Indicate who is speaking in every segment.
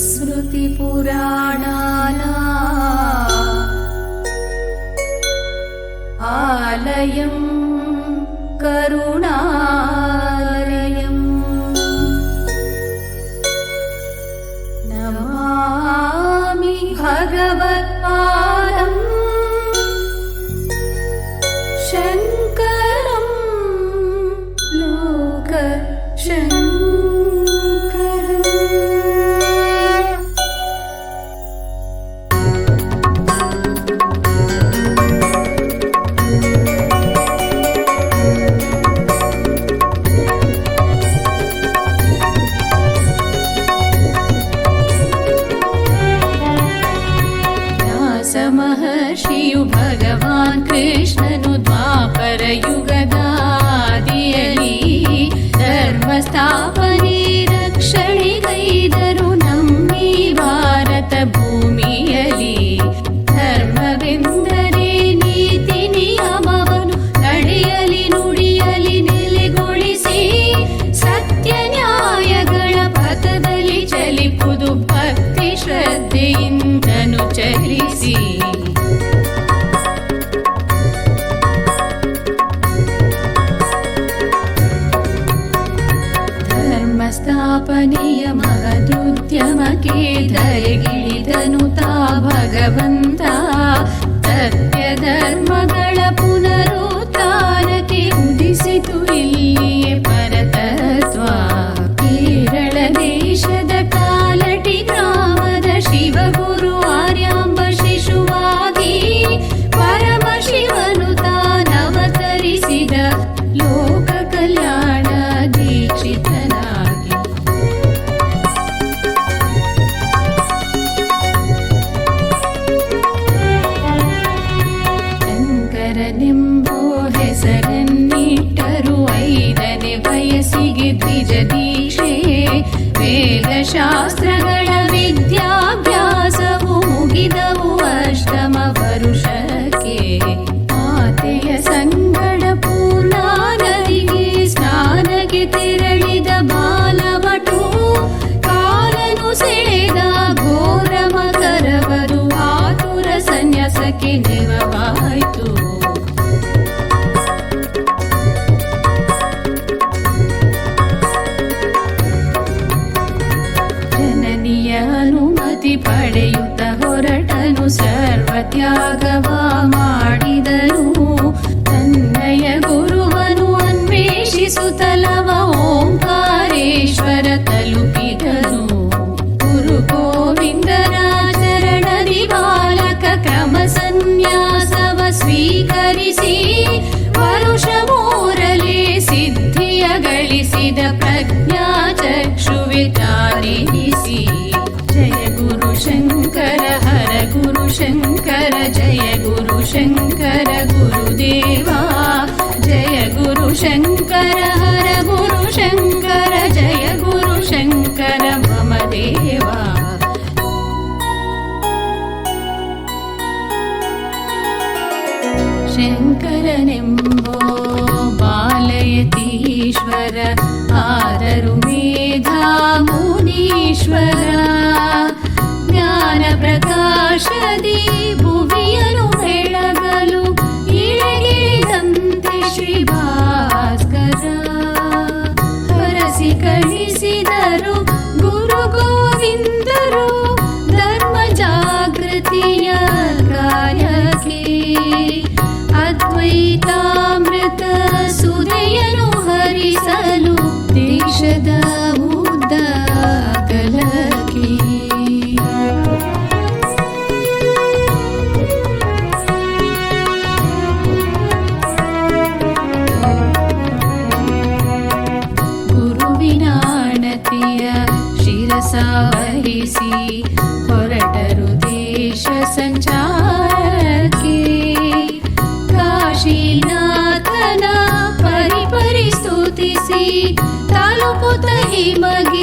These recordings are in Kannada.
Speaker 1: स्मृतिपुराणाना आलयं करुणा। ಬೆಳದಿ ಭುವಿಯನು ಬೆಳಗಲು ಇಳಗಿಳಿದಂತೆ ಶ್ರೀ ಭಾಸ್ಕರ. ಹೊರಸಿ ಕಳಿಸಿದರು ಗುರು ಗೋವಿಂದರು ಧರ್ಮ ಜಾಗೃತಿಯ ಕಾರ್ಯಕ್ಕೆ. ಅದ್ವೈತಾ ಮಗ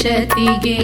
Speaker 1: ದಶೋಪನಿಷತ್ತಿಗೆ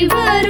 Speaker 1: ಜೀವರು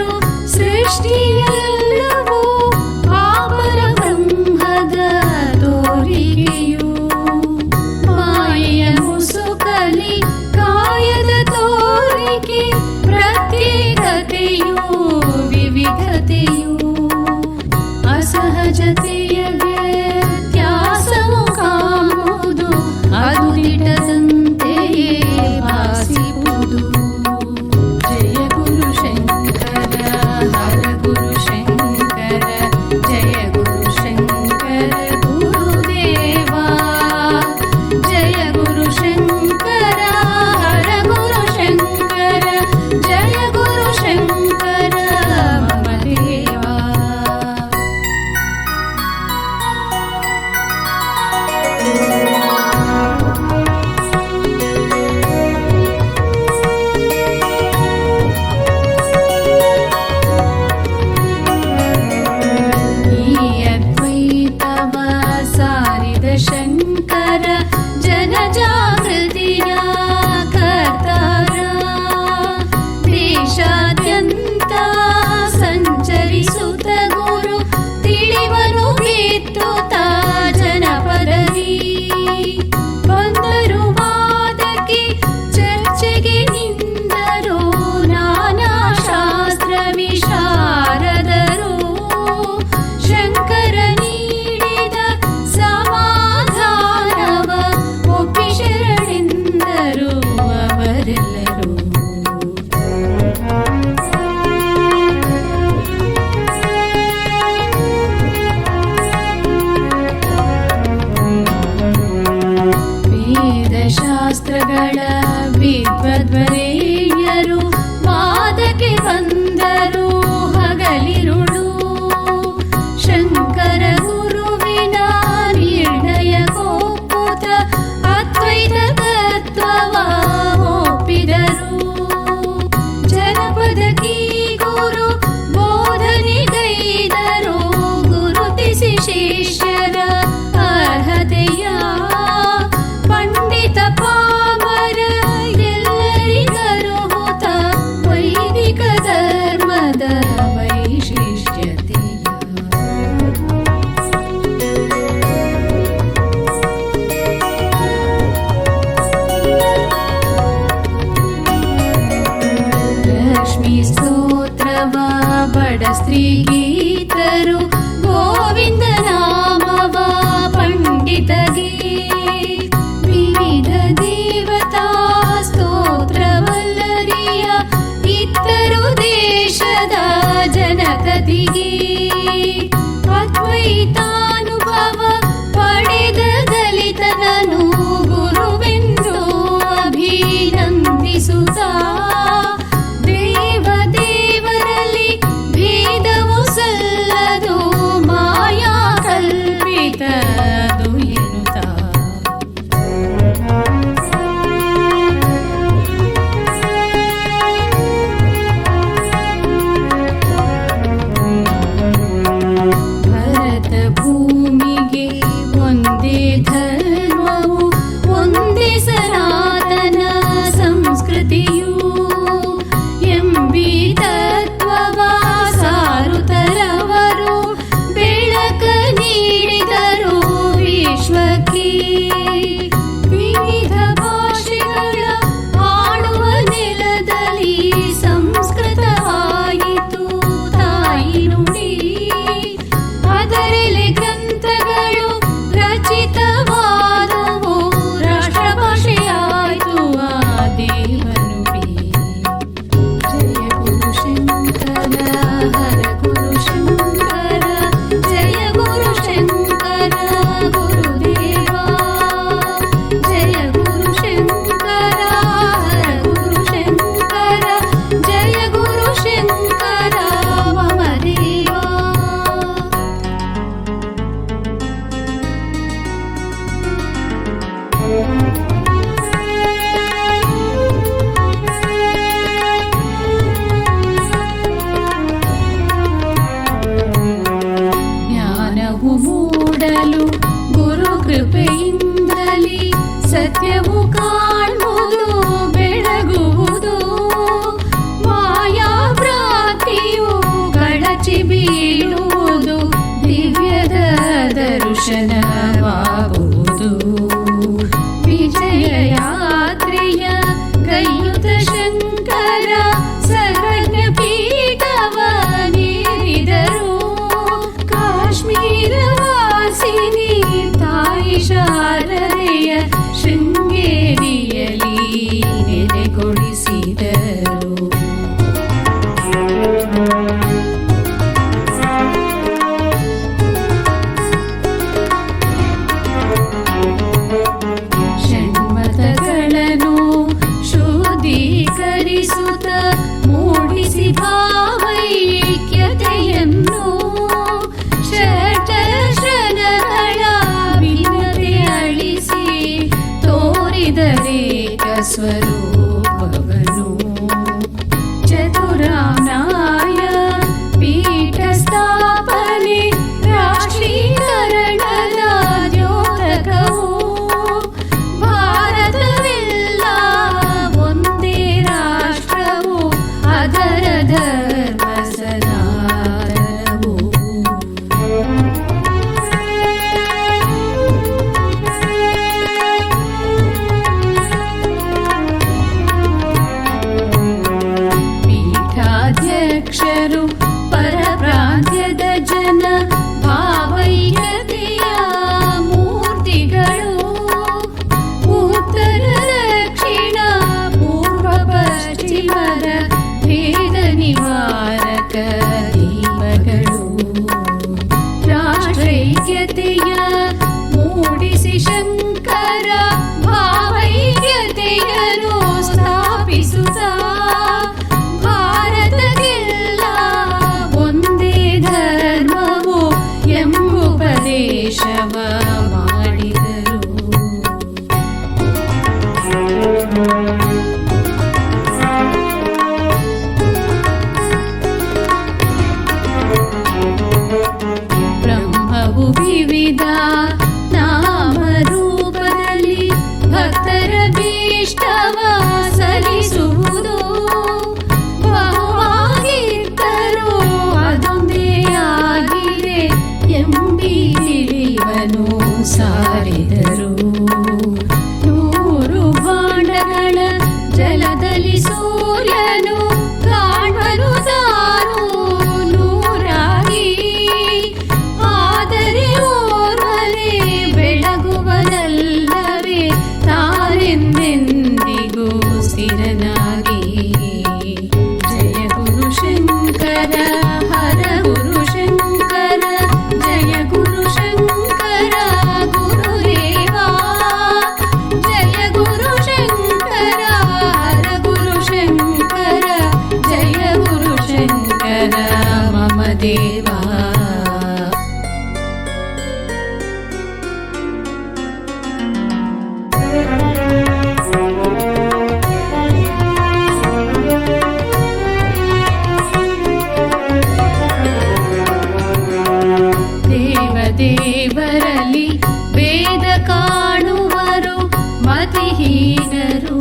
Speaker 1: ಜಾತಿಹೀನರು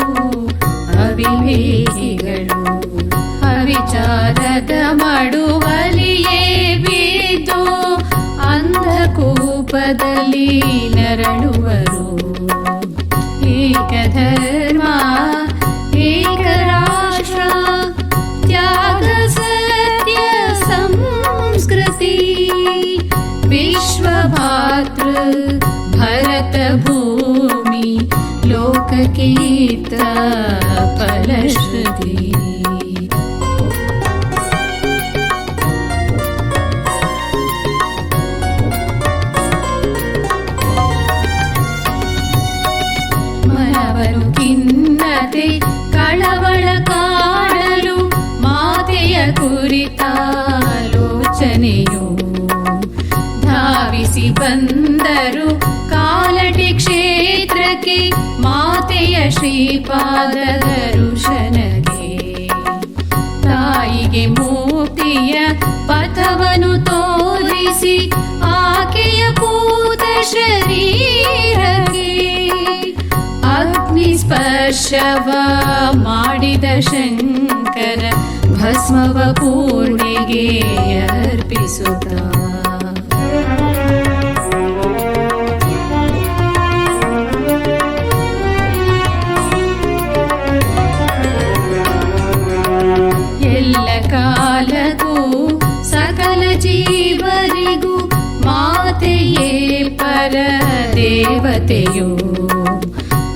Speaker 1: ಅವಿವೇಕಿಗಳು ಅವಿಚಾರದ ಮಡುವಲಿಯೇ ಬಿದ್ದು ಅಂಧಕೂಪದಲ್ಲಿ ನರಳುವರು. 的，本来是你。ರಥವನು ತೋರಿಸಿ ಆಕೆಯ ಕೂತ ಶರೀರಕ್ಕೆ ಅಗ್ನಿ ಸ್ಪರ್ಶವ ಮಾಡಿದ ಶಂಕರ ಭಸ್ಮವ ಪೂರ್ಣಿಗೆ ಅರ್ಪಿಸುತ್ತ ಪರ ದೇವತೆಯು.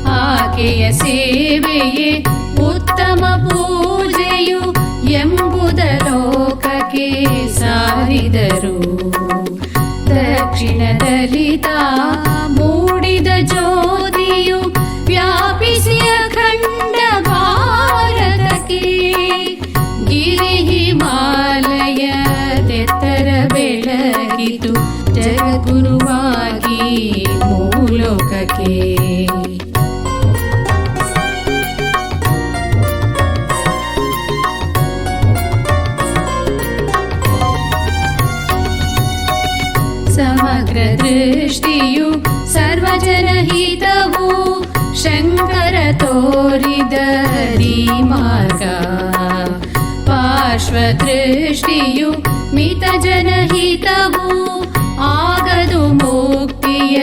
Speaker 1: ಆಕೆಯ ಸೇವೆಯೇ ಉತ್ತಮ ಪೂಜೆಯು ಎಂಬುದ ಲೋಕಕ್ಕೆ ಸಾರಿದರು. ದಕ್ಷಿಣದಲಿತ ಮೂಡಿದ ಜೋದ ृष्टियु सर्वजनहितवो शङ्करतोरिदरी मार्ग पार्श्वदृष्टियु मितजनहितवो आगदु मोक्तिय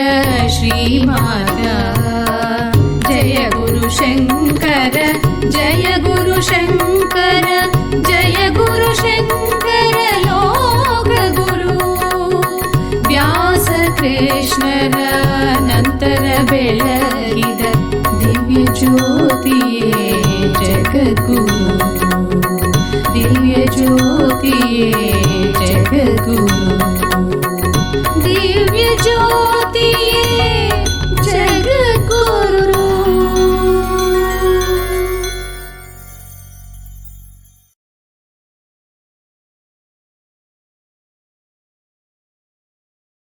Speaker 1: श्रीमार्ग जय गुरु शङ्कर जय गुरु शङ्कर ಬೆಳಗಿದ ದಿವ್ಯ ಜ್ಯೋತಿಯೇ ಜಗದ್ಗುರು ದಿವ್ಯ ಜ್ಯೋತಿಯೇ ಜಗದ್ಗುರು